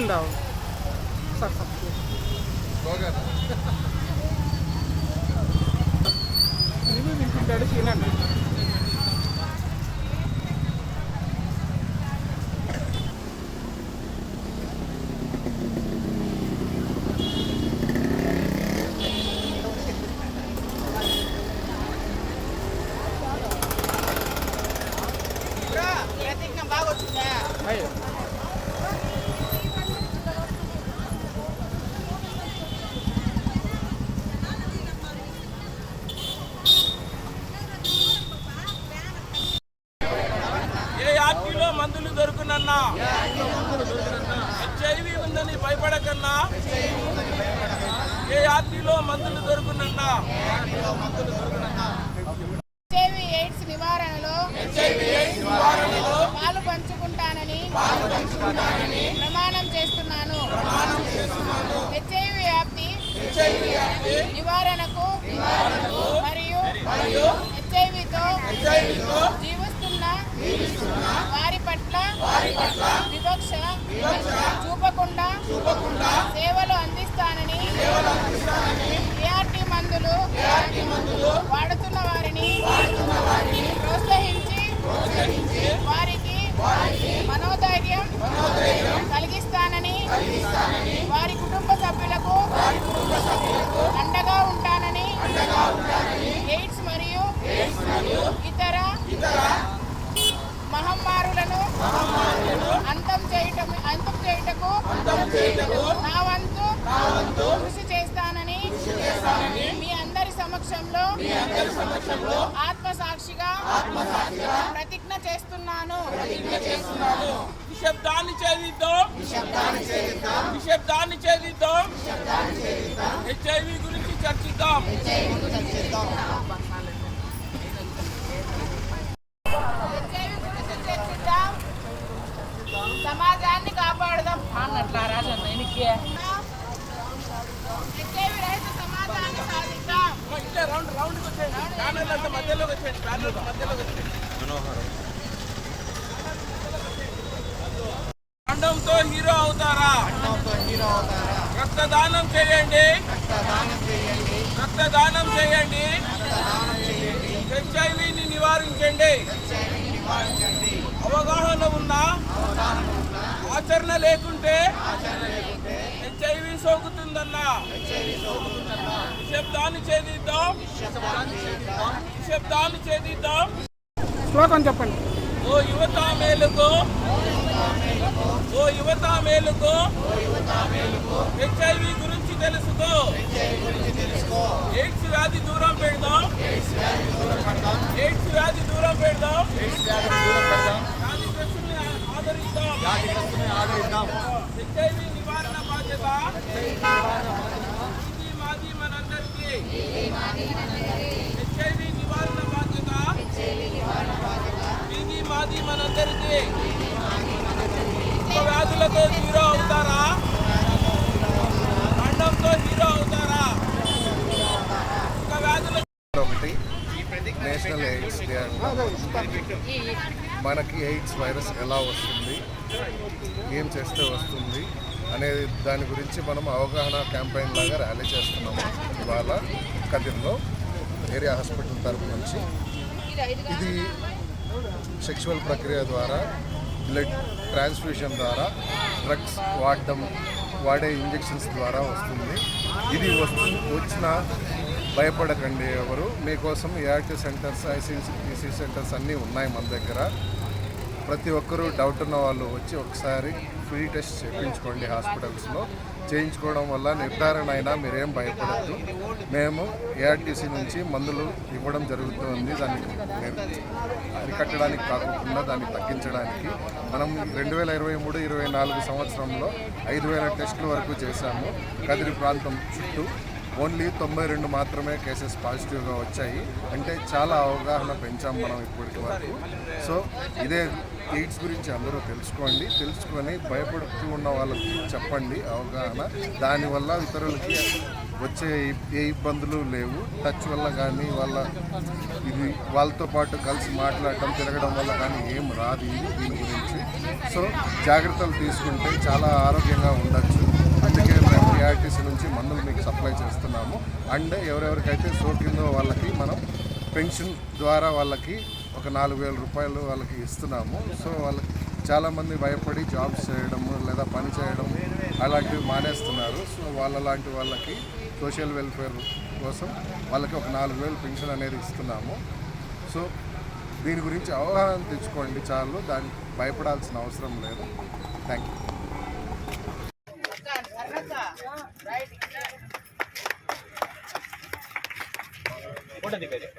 ഉണ്ടാവും. ഇതിന് നിൽക്കുമ്പോൾ ക്ഷീണമുണ്ട് మందులు దొరుకునన్నా. హెచ్ఐవి ఉందని భయపడకన్నా. ఏ ఆర్టీలో మందులు దొరుకునన్నా. హెచ్ఐవి ఎయిడ్స్ నివారణలో పాలు పంచుకుంటానని ప్రమాణం చేస్తున్నాను. హెచ్ఐవి వ్యాప్తి నివారణకు మరియు హెచ్ఐవితో జీవిస్తున్న వారి పట్ల వివక్ష చూపకుండా సేవలు అందిస్తానని ఏఆర్టీ మందులు వాడుతున్న వారిని నా వంతు కృషి చేస్తానని మీ అందరి సమక్షంలో ఆత్మసాక్షిగా ప్రతిజ్ఞ చేస్తున్నాను. నిశ్శబ్దాన్ని ఛేదిద్దాం నిశ్శబ్దాన్ని హెచ్ఐవి గురించి చర్చిద్దాం. సమాజాన్ని కాపాడదాం. అన్నట్లా రాజన్న ఎనికి రౌండ్ రౌండ్కి వచ్చేయండి మధ్యలోకి వచ్చేయండి మధ్యలోకి వచ్చేయండి అండంతో హీరో అవుతారా? రక్తదానం చేయండి. రక్తదానం చేయండి. హెచ్ఐవిని నివారించండి. అవగాహన ఉన్నా ఆచరణ లేకుంటే హెచ్ఐవి సోకుతుందన్నా నిశ్శబ్దాన్ని ఛేదిద్దాం నిశ్శబ్దాన్ని ఛేదిద్దాం శ్లోకం చెప్పండి ఓ యువత మేలుకో ఓ యువత మేలుకో హెచ్ఐవి గురించి తెలుసుకో ఎయిడ్స్ వ్యాధి దూరం పెడదాం ఎయిడ్స్ వ్యాధి దూరం పెడదాం ఆదరిద్దాం హెచ్ఐవి నివారణ బాధ్యత ఇది మాది మనందరికీ హెచ్ఐవి నివారణ బాధ్యత ఇది మాది మనందరికీ వ్యాధులతో హీరో అవుతారా అండంతో హీరో అవుతారా ఒక వ్యాధుల ఒకటి నేషనల్ ఎయిడ్స్. మనకి ఎయిడ్స్ వైరస్ ఎలా వస్తుంది ఏం చేస్తే వస్తుంది అనేది దాని గురించి మనం అవగాహన క్యాంపెయిన్ లాగా ర్యాలీ చేస్తున్నాము ఇవాళ కదిర్లో ఏరియా హాస్పిటల్ తరపు నుంచి. ఇది సెక్షువల్ ప్రక్రియ ద్వారా బ్లడ్ ట్రాన్స్ఫ్యూషన్ ద్వారా డ్రగ్స్ వాడడం వాడే ఇంజెక్షన్స్ ద్వారా వస్తుంది. ఇది వస్తు వచ్చిన భయపడకండి ఎవరు. మీకోసం ఏఆర్టీ సెంటర్స్ ఐసీసీ సెంటర్స్ అన్నీ ఉన్నాయి మన దగ్గర. ప్రతి ఒక్కరూ డౌట్ ఉన్న వాళ్ళు వచ్చి ఒకసారి ఫ్రీ టెస్ట్ చేయించుకోండి హాస్పిటల్స్లో. చేయించుకోవడం వల్ల నిర్ధారణ అయినా మీరేం భయపడద్దు. మేము ఏఆర్టీసీ నుంచి మందులు ఇవ్వడం జరుగుతుంది. దాన్ని అరికట్టడానికి కాకుండా దాన్ని తగ్గించడానికి. మనం రెండు వేల ఇరవై మూడు ఇరవై నాలుగు సంవత్సరంలో ఐదు వేల టెస్టుల వరకు చేశాము. కదిరి ప్రాంతం చుట్టూ ఓన్లీ తొంభై రెండు మాత్రమే కేసెస్ పాజిటివ్గా వచ్చాయి. అంటే చాలా అవగాహన పెంచాం మనం ఇప్పటికి వరకు. సో ఇదే ఎయిడ్స్ గురించి అందరూ తెలుసుకోండి. తెలుసుకొని భయపడుతూ ఉన్న వాళ్ళకి చెప్పండి అవగాహన. దానివల్ల ఇతరులకి వచ్చే ఏ ఇబ్బందులు లేవు. టచ్ వల్ల కానీ వాళ్ళ ఇది వాళ్ళతో పాటు కలిసి మాట్లాడటం తిరగడం వల్ల కానీ ఏం రాదు. దీని గురించి. సో జాగ్రత్తలు తీసుకుంటే చాలా ఆరోగ్యంగా ఉండొచ్చు. ఏఆర్టీసీ నుంచి మందులు మీకు సప్లై చేస్తున్నాము. అండ్ ఎవరెవరికైతే సోకిందో వాళ్ళకి మనం పెన్షన్ ద్వారా వాళ్ళకి ఒక నాలుగు వేల రూపాయలు వాళ్ళకి ఇస్తున్నాము. సో వాళ్ళకి చాలామంది భయపడి జాబ్స్ చేయడం లేదా పని చేయడం అలాంటివి మానేస్తున్నారు. సో వాళ్ళ లాంటి వాళ్ళకి సోషల్ వెల్ఫేర్ కోసం వాళ్ళకి ఒక నాలుగు వేలు పెన్షన్ అనేది ఇస్తున్నాము. సో దీని గురించి అవగాహన తెచ్చుకోండి చాలు. దానికి భయపడాల్సిన అవసరం లేదు. Thank you ponete pere.